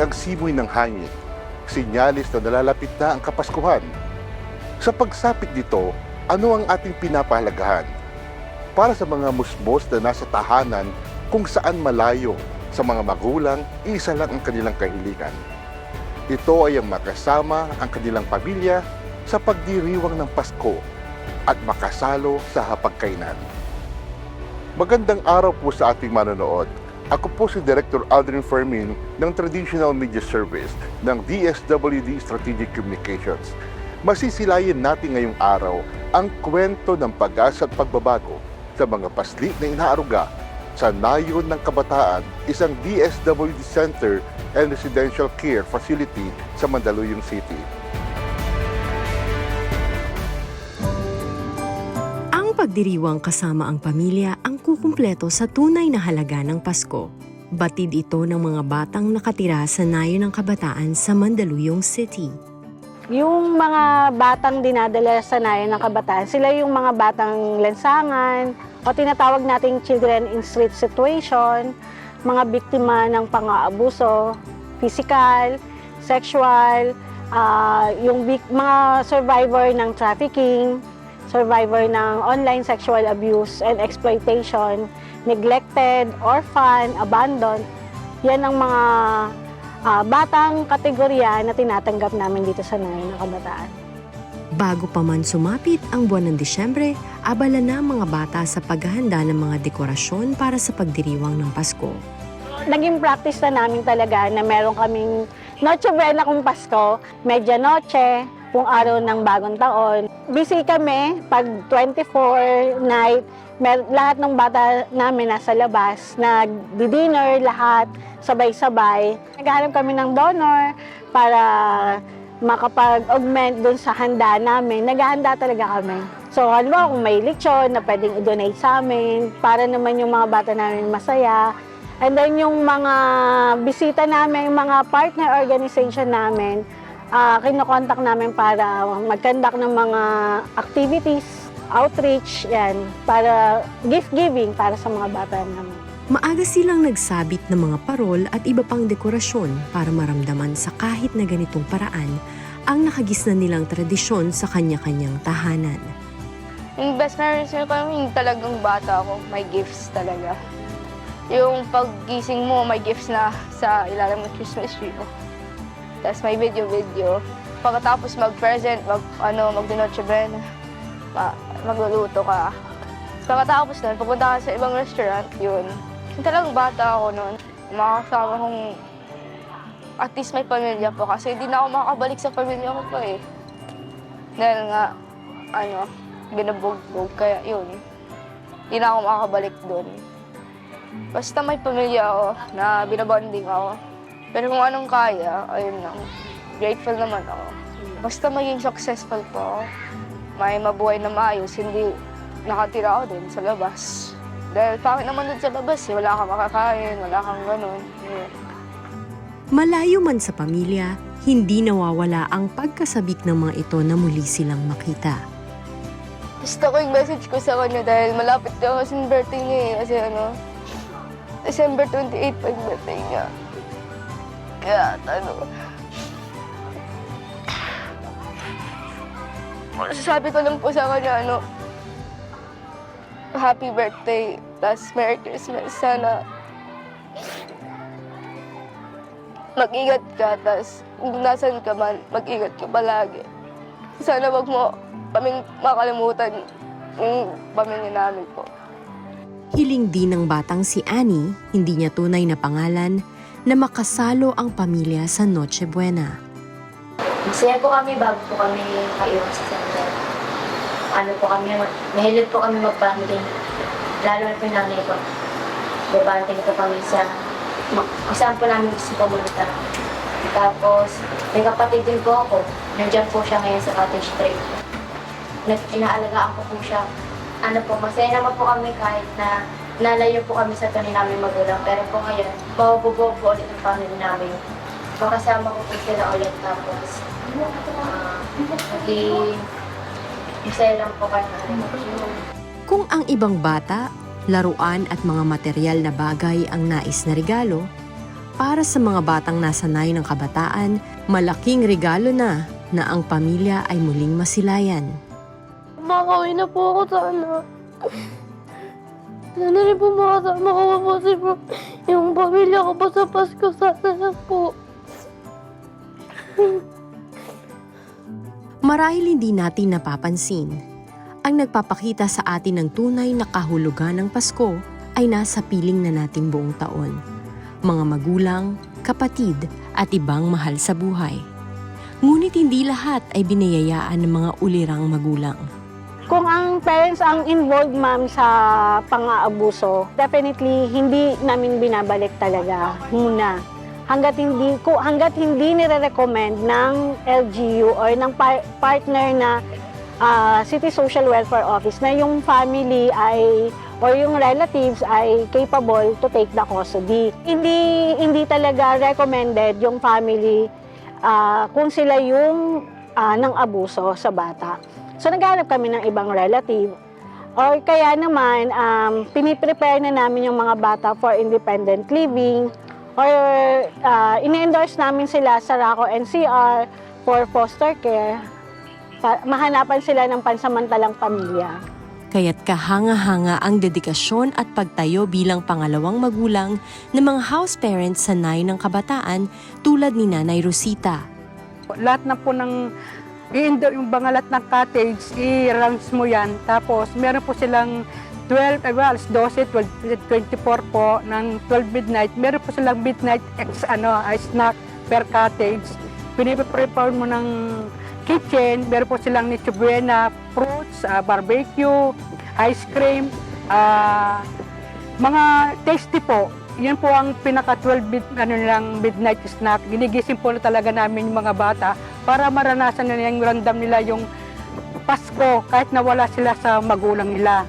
Ang simoy ng hangin, sinyalis na nalalapit na ang Kapaskuhan. Sa pagsapit dito, ano ang ating pinapahalagahan? Para sa mga musbos na nasa tahanan kung saan malayo sa mga magulang, isa lang ang kanilang kahilingan. Ito ay ang makasama ang kanilang pamilya sa pagdiriwang ng Pasko at makasalo sa hapagkainan. Magandang araw po sa ating manonood. Ako po si Director Aldrin Fermin ng Traditional Media Service ng DSWD Strategic Communications. Masisilayin natin ngayong araw ang kwento ng pag-asa at pagbabago sa mga pasli na inaaruga sa Nayon ng Kabataan, isang DSWD Center and Residential Care Facility sa Mandaluyong City. Pagdiriwang kasama ang pamilya ang kukumpleto sa tunay na halaga ng Pasko. Batid ito ng mga batang nakatira sa nayon ng kabataan sa Mandaluyong City. Yung mga batang dinadala sa nayon ng kabataan, sila yung mga batang lansangan o tinatawag nating children in street situation, mga biktima ng pang-aabuso, physical, sexual, ah, yung bik- mga survivor ng trafficking, survivor ng online sexual abuse and exploitation, neglected, orphan, abandoned. Yan ang mga ah, batang kategorya na tinatanggap namin dito sa Nayon ng Kabataan. Bago pa man sumapit ang buwan ng Disyembre, abala na mga bata sa paghahanda ng mga dekorasyon para sa pagdiriwang ng Pasko. Naging practice na namin talaga na meron kaming Noche Buena kung Pasko, Medianoche, kung araw ng bagong taon. Busy kami pag 24 night, mer- lahat ng bata namin nasa labas, nag-dinner lahat, sabay-sabay. Naghahanap kami ng donor para makapag-augment dun sa handa namin. Naghahanda talaga kami. So, halimbawa kung may lechon na pwedeng i-donate sa amin, para naman yung mga bata namin masaya. And then yung mga bisita namin, yung mga partner organization namin, uh, kinokontak namin para mag-conduct ng mga activities, outreach, yan, para gift giving para sa mga bata namin. Maaga silang nagsabit ng mga parol at iba pang dekorasyon para maramdaman sa kahit na ganitong paraan ang nakagisna nilang tradisyon sa kanya-kanyang tahanan. Yung best memories ko yung talagang bata ako, may gifts talaga. Yung paggising mo, may gifts na sa ilalim ng Christmas tree mo. Tapos may video-video. Pagkatapos mag-present, mag, ano, mag-dinoche buena, ma- magluluto ka. Pagkatapos nun, pupunta ka sa ibang restaurant, yun. Talagang bata ako noon. Makakasama kong at least may pamilya po kasi hindi na ako makakabalik sa pamilya ko pa eh. Dahil nga, ano, binubugbog. Kaya yun, hindi na ako makakabalik doon. Basta may pamilya ako na binabonding ako. Pero kung anong kaya, ayun lang. Grateful naman ako. Basta maging successful po ako. May mabuhay na maayos, hindi nakatira ako din sa labas. Dahil pangit naman doon sa labas eh. Wala kang makakain, wala kang ganun. Yun. Malayo man sa pamilya, hindi nawawala ang pagkasabik ng mga ito na muli silang makita. Gusto ko yung message ko sa kanya dahil malapit na yung birthday niya eh. Kasi ano, December 28 pa yung birthday niya. Kaya ano, Sabi ko lang po sa kanya, ano, Happy birthday, tas Merry Christmas. Sana mag-ingat ka, tas kung nasan ka man, mag-ingat ka palagi. Sana wag mo kaming makalimutan yung pamilya namin po. Hiling din ng batang si Annie, hindi niya tunay na pangalan, na makasalo ang pamilya sa Noche Buena. Masaya po kami bago po kami kaiwan sa center. Ano po kami, mahilig po kami mag-banding. Lalo na po yung nanay ko. Babanding po kami sa, ma- kung saan po namin gusto pumunta. Tapos, may kapatid din po ako. Nandiyan po siya ngayon sa cottage tree. Nag inaalagaan ko po siya. Ano po, masaya naman po kami kahit na nalayo po kami sa tunay namin magulang. Pero po ngayon, mabubuo po ulit ang family namin. Makasama ko po sila ulit tapos ah, maging masaya lang po kayo Kung ang ibang bata, laruan at mga material na bagay ang nais na regalo, Para sa mga batang nasa nayo ng kabataan, malaking regalo na na ang pamilya ay muling masilayan. Makakawin na po ako sana. Sana rin po makasama ko po si yung pamilya ko po sa Pasko. Sana lang po. Marahil hindi natin napapansin, ang nagpapakita sa atin ng tunay na kahulugan ng Pasko ay nasa piling na natin buong taon. Mga magulang, kapatid at ibang mahal sa buhay. Ngunit hindi lahat ay binayayaan ng mga ulirang magulang. Kung ang parents ang involved ma'am sa pang-aabuso, definitely hindi namin binabalik talaga muna. Hanggat hindi ko hanggat hindi nire-recommend ng LGU or ng par- partner na ah, City Social Welfare Office na yung family ay or yung relatives ay capable to take the custody. Hindi hindi talaga recommended yung family ah, kung sila yung ah, ng abuso sa bata. So naghanap kami ng ibang relative. Or kaya naman, um, piniprepare na namin yung mga bata for independent living. Or uh, ini-endorse namin sila sa RACO NCR for foster care. Pa- mahanapan sila ng pansamantalang pamilya. Kaya't kahanga-hanga ang dedikasyon at pagtayo bilang pangalawang magulang ng mga house parents sa nayo ng kabataan tulad ni Nanay Rosita. lahat na po ng i-indoor yung bangalat ng cottage, i-rounds mo yan. Tapos, meron po silang 12, eh, well, alas 12, 12, 24 po, ng 12 midnight. Meron po silang midnight ex, ano, snack per cottage. Piniprepare mo ng kitchen. Meron po silang Nicho Buena, fruits, ah, barbecue, ice cream, ah, mga tasty po. Yan po ang pinaka 12 mid, ano nilang midnight snack. Ginigising po talaga namin yung mga bata para maranasan nila yung random nila yung Pasko kahit nawala sila sa magulang nila.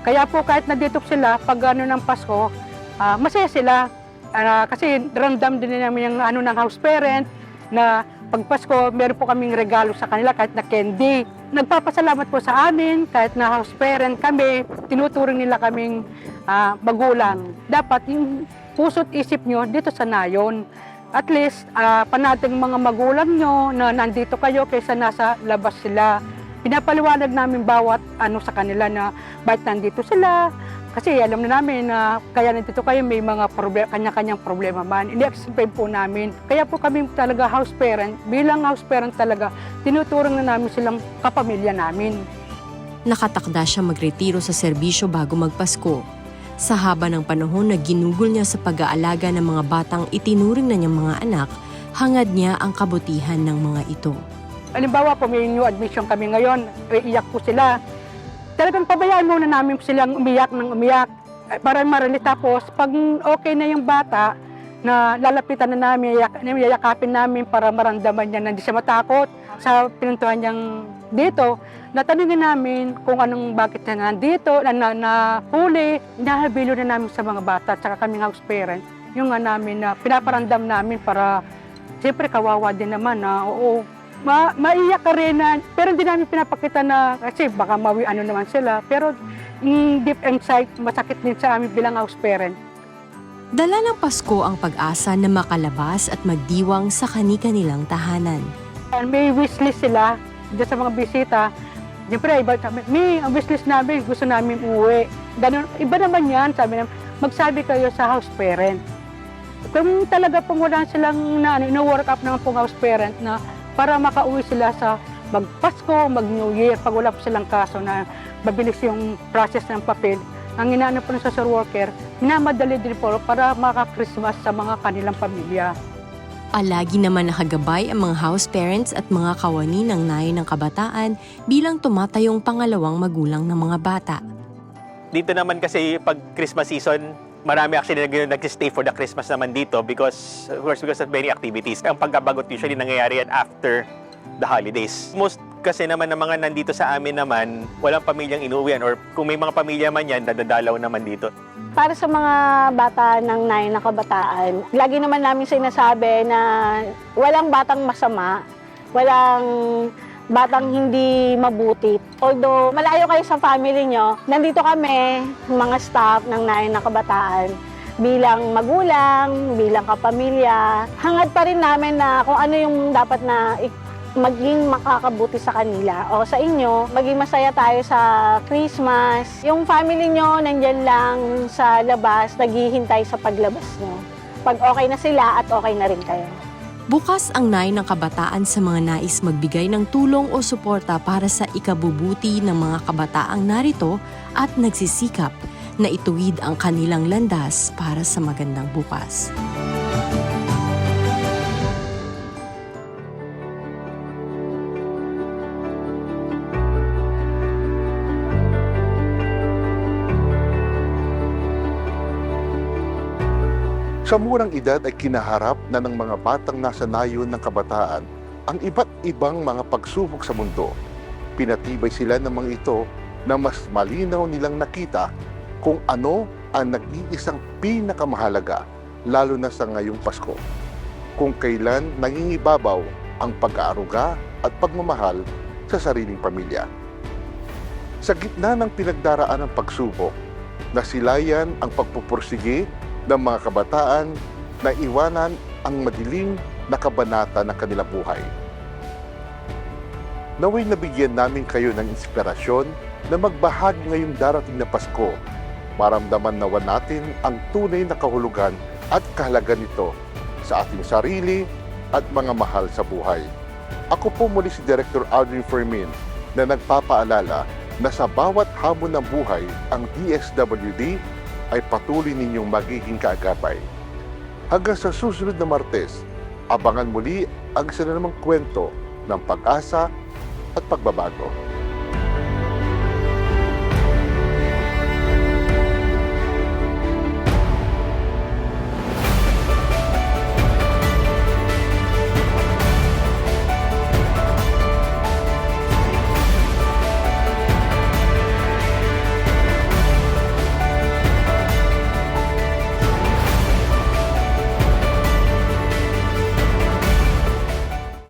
Kaya po kahit nandito sila, pag ano ng Pasko, ah, masaya sila. Ah, kasi random din namin yung ano ng house parent na pag Pasko, meron po kaming regalo sa kanila kahit na candy. Nagpapasalamat po sa amin kahit na house parent kami, tinuturing nila kaming ah, magulang. Dapat yung puso't isip nyo dito sa nayon. At least, ah, panating mga magulang nyo na nandito kayo kaysa nasa labas sila. Pinapaliwanag namin bawat ano sa kanila na bakit nandito sila. Kasi alam na namin na kaya nandito kayo may mga problem, kanya-kanyang problema man. Ini-explain po namin. Kaya po kami talaga house parent, bilang house parent talaga, tinuturong na namin silang kapamilya namin. Nakatakda siya magretiro sa serbisyo bago magpasko. Sa haba ng panahon na ginugol niya sa pag-aalaga ng mga batang itinuring na niyang mga anak, hangad niya ang kabutihan ng mga ito. Halimbawa po may new admission kami ngayon, iiyak po sila. Talagang pabayaan muna namin silang umiyak ng umiyak para marali tapos pag okay na yung bata na lalapitan na namin, yayakapin namin para maramdaman niya na hindi siya matakot sa pinuntuhan niyang dito. Natanungin namin kung anong bakit na nandito, na, na, na huli, nahabilo na namin sa mga bata at saka kaming house parent. Yung nga namin na pinaparandam namin para siyempre kawawa din naman na oo, ma maiyak ka rin na, pero hindi namin pinapakita na, kasi baka mawi ano naman sila, pero mm, deep inside, masakit din sa amin bilang house parent. Dala ng Pasko ang pag-asa na makalabas at magdiwang sa kani-kanilang tahanan. May wishlist sila dyan sa mga bisita. Siyempre, iba sabi, may ang wishlist namin, gusto namin umuwi. Ganun, iba naman yan, sabi namin, magsabi kayo sa house parent. Kung talaga pong wala silang na, ano, work up naman pong house parent na para makauwi sila sa mag-Pasko, mag-New Year, pag wala po silang kaso na mabilis yung process ng papel, ang inaano po ng social worker, minamadali din po para maka-Christmas sa mga kanilang pamilya. Alagi naman nakagabay ang mga house parents at mga kawani ng nayo ng kabataan bilang tumatayong pangalawang magulang ng mga bata. Dito naman kasi pag Christmas season, marami actually nag nag-stay for the Christmas naman dito because of course because of many activities. Ang pagkabagot usually nangyayari yan after the holidays. Most kasi naman ng mga nandito sa amin naman, walang pamilyang inuwian or kung may mga pamilya man yan, dadadalaw naman dito. Para sa mga bata ng nayon na kabataan, lagi naman namin sinasabi na walang batang masama, walang batang hindi mabuti. Although malayo kayo sa family nyo, nandito kami, mga staff ng nayon na kabataan, bilang magulang, bilang kapamilya, hangad pa rin namin na kung ano yung dapat na maging makakabuti sa kanila o sa inyo, maging masaya tayo sa Christmas. Yung family nyo nandyan lang sa labas, naghihintay sa paglabas nyo. Pag okay na sila at okay na rin kayo. Bukas ang Nay ng Kabataan sa mga nais magbigay ng tulong o suporta para sa ikabubuti ng mga kabataang narito at nagsisikap na ituwid ang kanilang landas para sa magandang bukas. Sa murang edad ay kinaharap na ng mga batang nasa nayon ng kabataan ang iba't ibang mga pagsubok sa mundo. Pinatibay sila ng mga ito na mas malinaw nilang nakita kung ano ang nag-iisang pinakamahalaga lalo na sa ngayong Pasko. Kung kailan nangingibabaw ang pag-aaruga at pagmamahal sa sariling pamilya. Sa gitna ng pinagdaraan ng pagsubok, nasilayan ang pagpupursige ng mga kabataan na iwanan ang madilim na kabanata ng kanilang buhay. Naway nabigyan namin kayo ng inspirasyon na magbahagi ngayong darating na Pasko. Maramdaman nawa natin ang tunay na kahulugan at kahalaga nito sa ating sarili at mga mahal sa buhay. Ako po muli si Director Audrey Fermin na nagpapaalala na sa bawat hamon ng buhay, ang DSWD ay patuloy ninyong magiging kaagapay. Hanggang sa susunod na Martes, abangan muli ang isa na namang kwento ng pag-asa at pagbabago.